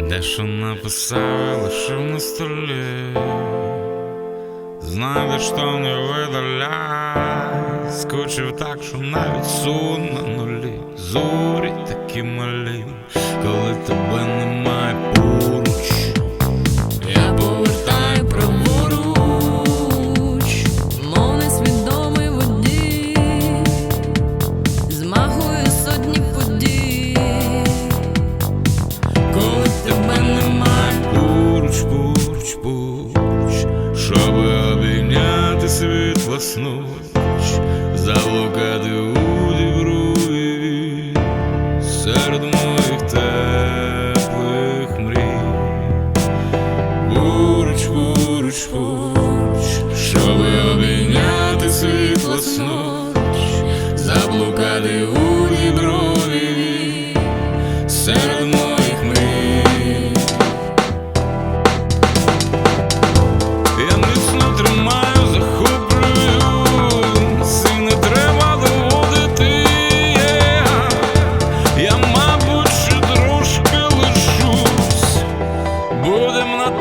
Дещо написав, що на столі. знайдеш то не видаляй, скучив так, що навіть сон на нулі. Зорі такі малі, коли тебе немає власноруч, заблукати у діброві серед моїх теплих мрій. буруч, поруч, поруч, щоб обійняти світло сноч, заблукати у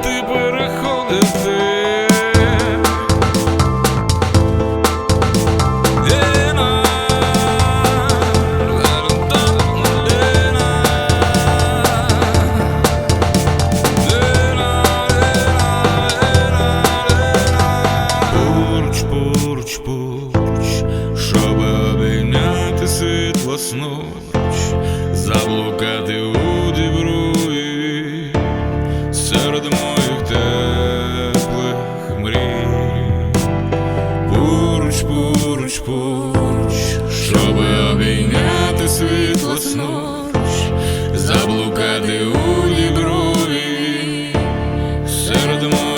ти переходити. Щоб обійняти світ власноруч, заблукати у Поруч, поруч, поруч, щоб обійняти світло власноруч, заблукати у діброві серед моїх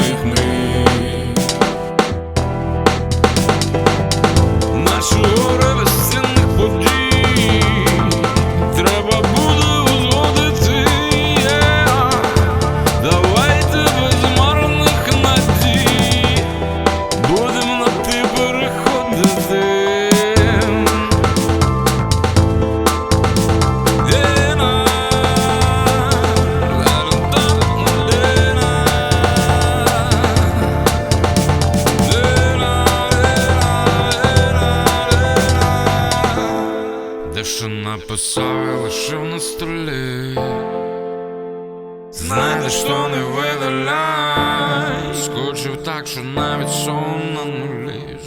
Написав і лишив на столі Знайде, що не видаляй Скучив так, що навіть сон на нулі